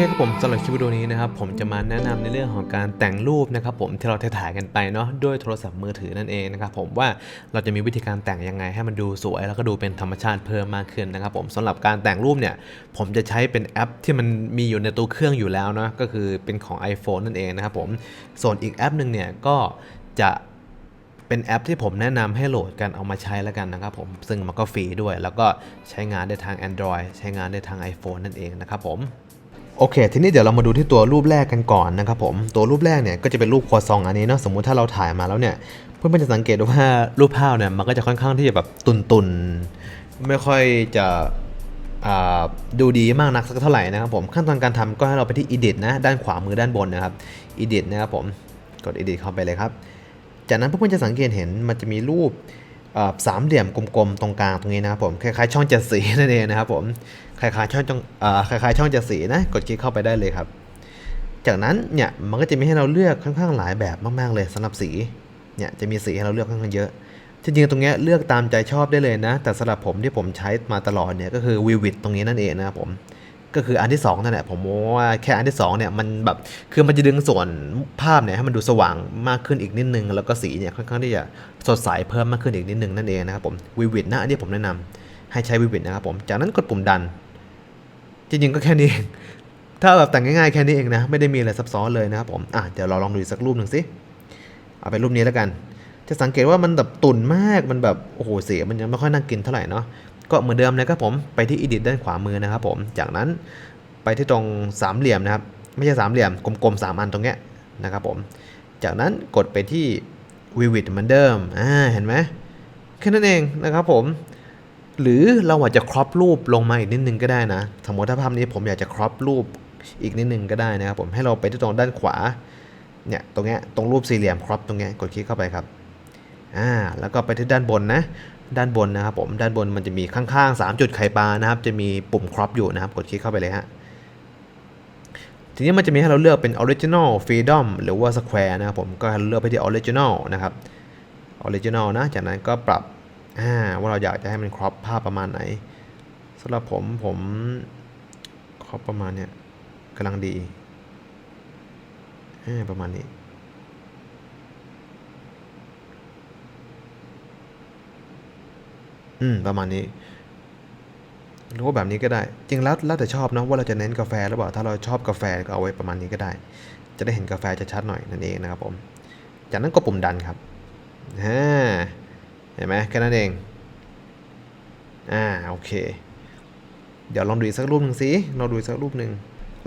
คครับผมสำหรับคลิปวิดีโอนี้นะครับผมจะมาแนะนำในเรื่องของการแต่งรูปนะครับผมที่เราถ่ายกันไปเนาะด้วยโทรศัพท์มือถือนั่นเองนะครับผมว่าเราจะมีวิธีการแต่งยังไงให้มันดูสวย แล้วก็ดูเป็นธรรมชาติเพิ่มมากขึ้นนะครับผมสำหรับการแต่งรูปเนี่ยผมจะใช้เป็นแอปที่มันมีอยู่ในตัวเครื่องอยู่แล้วเนาะก็คือเป็นของ iPhone นั่นเองนะครับผมส่วนอีกแอปหนึ่งเนี่ยก็จะเป็นแอปที่ผมแนะนำให้โหลดกันเอามาใช้แล้วกันนะครับผมซึ่งมันก็ฟรีด้วย แล้วก็ใช้งานได้ทาง Android ใช้งานได้ทาง iPhone นั่นเองนะครับผม โอเค ทีนี้เดี๋ยวเรามาดูที่ตัวรูปแรกกันก่อนนะครับผม ตัวรูปแรกเนี่ยก็จะเป็นรูปครัวซองอันนี้เนาะ สมมุติถ้าเราถ่ายมาแล้วเนี่ย เพื่อนๆจะสังเกตว่ารูปภาพเนี่ยมันก็จะค่อนข้างที่จะแบบตุนๆ ไม่ค่อยจะดูดีมากนักสักเท่าไหร่นะครับผม ขั้นตอนการทำก็ให้เราไปที่ edit นะ ด้านขวามือด้านบนนะครับ edit นะครับผม กด edit เข้าไปเลยครับ จากนั้นเพื่อนๆจะสังเกตเห็นมันจะมีรูปสามเหลี่ยมกลมๆตรงกลางตรงนี้นะครับผม คล้ายๆช่องเจ็ดสีนั่นเองนะครับผม คล้ายๆช่องจงคล้ายๆช่องจ็ดสีนะกดคลิกเข้าไปได้เลยครับ จากนั้นเนี่ยมันก็จะมีให้เราเลือกค่อนข้างหลายแบบมากๆเลยสำหรับสีเนี่ยจะมีสีให้เราเลือกค่อนข้างเยอะจริงๆตรงนี้เลือกตามใจชอบได้เลยนะ แต่สำหรับผมที่ผมใช้มาตลอดเนี่ยก็คือวิวิดตรงนี้นั่นเองนะครับผมก็คืออันที่2นั่นแหละผมว่าแค่อันที่2เนี่ยมันแบบคือมันจะดึงส่วนภาพเนี่ยให้มันดูสว่างมากขึ้นอีกนิดนึง แล้วก็สีเนี่ยค่อนข้างที่จะสดใสเพิ่มมากขึ้นอีกนิดนึงนั่นเองนะครับผมวิวิดนะอันนี้ผมแนะนำให้ใช้วิวิดนะครับผมจากนั้นกดปุ่มดัน จริงๆก็แค่นี้เองถ้าแบบแต่งง่ายๆแค่นี้เองนะ ไม่ได้มีอะไรซับซ้อนเลยนะครับผมอะเดี๋ยวเราลองดูสักรูปหนึ่งสิเอาเป็นรูปนี้แล้วกัน จะสังเกตว่ามันแบบตุ่นมากมันแบบโอ้โหเสียมันยังไม่ค่อยน่ากินเท่าไหร่เนาะก็เหมือนเดิมนะครับผมไปที่ edit ด้านขวามือนะครับผมจากนั้นไปที่ตรงสามเหลี่ยมนะครับ ไม่ใช่สามเหลี่ยมกลมๆสามอันตรงเนี้ยนะครับผมจากนั้นกดไปที่ vivid เหมือนเดิมอ่าเห็นไหมแค่นั้นเองนะครับผม หรือเราอาจจะครอปรูปลงมาอีกนิดนึงก็ได้นะ สมมติถ้าภาพนี้ผมอยากจะครอปรูปอีกนิดนึงก็ได้นะครับผมให้เราไปที่ตรงด้านขวาเนี่ยตรงเนี้ยตรงรูปสี่เหลี่ยมครอปตรงเนี้ยกดคลิกเข้าไปครับอ่าแล้วก็ไปที่ด้านบนนะด้านบนนะครับผมด้านบนมันจะมีข้างๆ 3 จุดไข่ปลานะครับ จะมีปุ่มครอปอยู่นะครับกดคลิกเข้าไปเลยฮะทีนี้มันจะมีให้เราเลือกเป็น Original Freedom หรือว่า Square นะครับผมก็เราเลือกไปที่ Original นะครับ Original นะจากนั้นก็ปรับ อ่าว่าเราอยากจะให้มันครอปภาพประมาณไหนสำหรับผมผมครอปประมาณเนี้ยกำลังดีอ่าประมาณนี้อืมประมาณนี้หรือว่าแบบนี้ก็ได้ จริงแล้วแล้วแต่ชอบนะว่าเราจะเน้นกาแฟหรือเปล่าถ้าเราชอบกาแฟก็เอาไว้ประมาณนี้ก็ได้ จะได้เห็นกาแฟจะชัดหน่อยนั่นเองนะครับผม จากนั้นก็ปุ่มดันครับฮ่าเห็นไหมแค่นั้นเอง อ่าโอเค เดี๋ยวลองดูอีกสักรูปหนึ่งสิลองดูอีกสักรูปหนึ่ง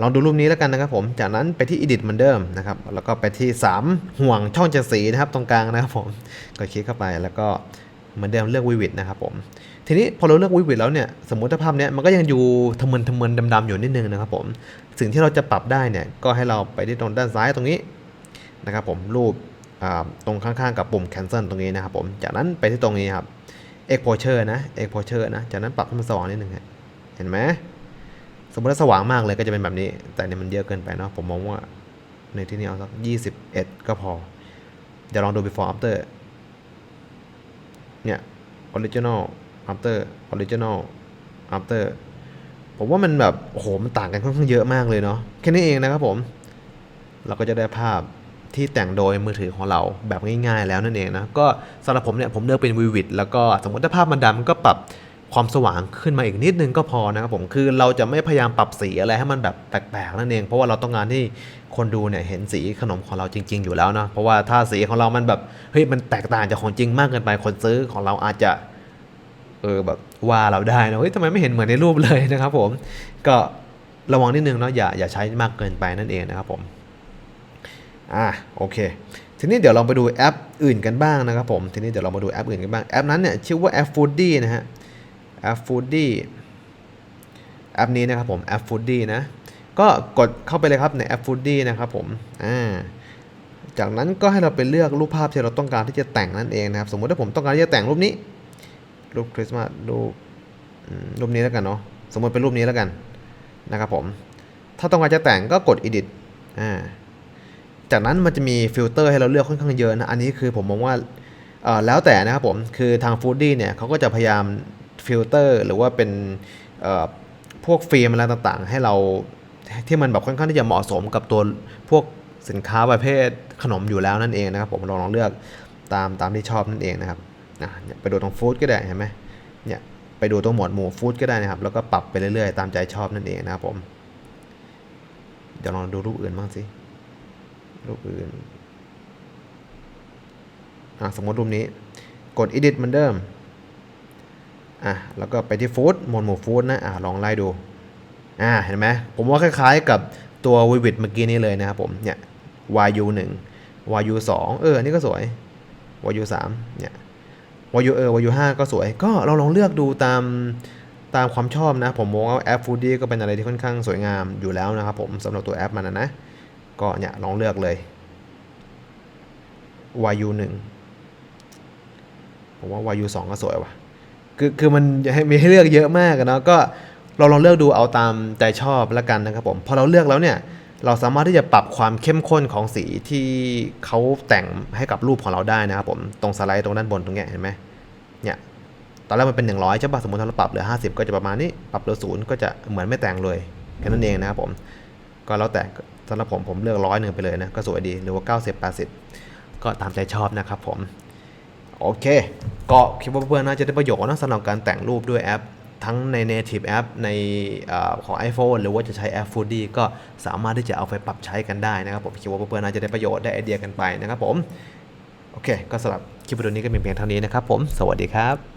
ลองดูรูปนี้แล้วกันนะครับผมจากนั้นไปที่ edit เหมือนเดิมนะครับ แล้วก็ไปที่ 3 ห่วงช่องเจ็ดสีนะครับ ตรงกลางนะครับผมก็คลิกเข้าไปแล้วก็เหมือนเดิมเลือกวิวิดนะครับผมทีนี้พอเราเลือกวิวิดแล้วเนี่ยสมมติถ้าภาพเนี้ยมันก็ยังอยู่ทะมึนทะมึนดำๆอยู่นิดนึงนะครับผมสิ่งที่เราจะปรับได้เนี่ยก็ให้เราไปที่ตรงด้านซ้ายตรงนี้นะครับผมรูป ตรงข้างๆกับปุ่ม cancel ตรงนี้นะครับผม จากนั้นไปที่ตรงนี้ครับ exposure นะ exposure นะ จากนั้นปรับให้มันสว่างนิดนึงเห็นไหมสมมติถ้าสว่างมากเลยก็จะเป็นแบบนี้ แต่เนี่ยมันเยอะเกินไปเนาะ ผมมองว่าในที่นี้เอาสัก 21 ก็พอ เดี๋ยวลองดู before after เนี่ย original after original after ผมว่ามันแบบโอ้โหมันต่างกันค่อนข้างเยอะมากเลยเนาะ แค่นี้เองนะครับผม เราก็จะได้ภาพ ที่แต่งโดยมือถือของเราแบบง่ายๆแล้วนั่นเองนะก็สำหรับผมเนี่ยผมเลือกเป็นวิวิดแล้วก็สมมติถ้าภาพมันดำก็ปรับความสว่างขึ้นมาอีกนิดนึงก็พอนะครับผมคือเราจะไม่พยายามปรับสีอะไรให้มันแบบแปลกๆนั่นเอง เพราะว่าเราต้องการที่คนดูเนี่ยเห็นสีขนมของเราจริง ๆ อยู่แล้วนะเพราะว่าถ้าสีของเรามันแบบเฮ้ยมันแตกต่างจากของจริงมากเกินไปคนซื้อของเราอาจจะเออแบบว่าเราได้นะเฮ้ยทำไมไม่เห็นเหมือนในรูปเลยนะครับผมก็ระวังนิดนึงเนาะอย่าอย่าใช้มากเกินไปนั่นเองนะครับผม อ่าโอเค ทีนี้เดี๋ยวเราไปดูแอปอื่นกันบ้างนะครับผม ทีนี้เดี๋ยวเรามาดูแอปอื่นกันบ้าง แอปนั้นเนี่ยชื่อว่าแอป Foodie นะฮะ แอป Foodie แอปนี้นะครับผม แอป Foodie นะ ก็กดเข้าไปเลยครับในแอป Foodie นะครับผม อ่า จากนั้นก็ให้เราไปเลือกรูปภาพที่เราต้องการที่จะแต่งนั่นเองนะครับ สมมติถ้าผมต้องการที่จะแต่งรูปนี้ รูปคริสต์มาส รูปรูปนี้แล้วกันเนาะ สมมติเป็นรูปนี้แล้วกันนะครับผม ถ้าต้องการจะแต่งก็กด edit อ่า จากนั้นมันจะมีฟิลเตอร์ให้เราเลือกค่อนข้างเยอะนะอันนี้คือผมมองว่าแล้วแต่นะครับผมคือทาง Foodie เนี่ยเขาก็จะพยายามฟิลเตอร์หรือว่าเป็นพวกฟิล์มอะไรต่างๆ ให้เราที่มันแบบค่อนข้างที่จะเหมาะสมกับตัวพวกสินค้าประเภทขนมอยู่แล้วนั่นเองนะครับผมลองลองเลือกตามตามที่ชอบนั่นเองนะครับไปดูตรงฟู้ดก็ได้เห็นไหมเนี่ยไปดูตรงหมวดหมู่ฟู้ดก็ได้นะครับ แล้วก็ปรับไปเรื่อยๆ ตามใจชอบนั่นเองนะครับผมเดี๋ยวลองดูรูปอื่นบ้างสิ รูปอื่นอะสมมติรูปนี้กด edit เหมือนเดิมอะแล้วก็ไปที่ฟู้ดหมวดหมู่ฟู้ดนะอะลองไล่ดูอ่าเห็นไหมผมว่าคล้ายๆกับตัว Vivid เมื่อกี้นี้เลยนะครับผมเนี่ย YU 1 YU 2เอออันนี้ก็สวย YU 3เนี่ย YU เออ YU 5ก็สวย ก็เราลองเลือกดูตามตามความชอบนะ ผมมองว่าแอป Foodie ก็เป็นอะไรที่ค่อนข้างสวยงามอยู่แล้วนะครับผมสำหรับตัวแอปมันนะนะ ก็เนี่ยลองเลือกเลย YU 1ผมว่า YU 2ก็สวยว่ะ คือคือมันให้มีให้เลือกเยอะมากนะก็เราลองเลือกดูเอาตามใจชอบแล้วกันนะครับผมพอเราเลือกแล้วเนี่ยเราสามารถที่จะปรับความเข้มข้นของสีที่เขาแต่งให้กับรูปของเราได้นะครับผมตรงสไลด์ตรงด้านบนตรงเนี้ยเห็นไหมเนี่ยตอนแรกมันเป็น 100ใช่ป่ะสมมติถ้าเราปรับเหลือ 50 ก็จะประมาณนี้ ปรับเหลือศูนย์ก็จะเหมือนไม่แต่งเลยแค่นั้นเองนะครับผม ก็แล้วแต่ สำหรับผมผมเลือกร้อยหนึ่งไปเลยนะ ก็สวยดีหรือว่า 90 80 ก็ตามใจชอบนะครับผม โอเค ก็คิดว่าเพื่อนๆน่าจะได้ประโยชน์นะสำหรับการแต่งรูปด้วยแอป ทั้งใน native app ในอของ iPhone หรือว่าจะใช้แอป Foodie ก็สามารถที่จะเอาไปปรับใช้กันได้นะครับผมคิดว่าเพื่อนๆน่าจะได้ประโยชน์ได้ไอเดียกันไปนะครับผมโอเค ก็สำหรับคลิปวิดีโอนี้ก็เป็นเพียงเท่านี้นะครับผม สวัสดีครับ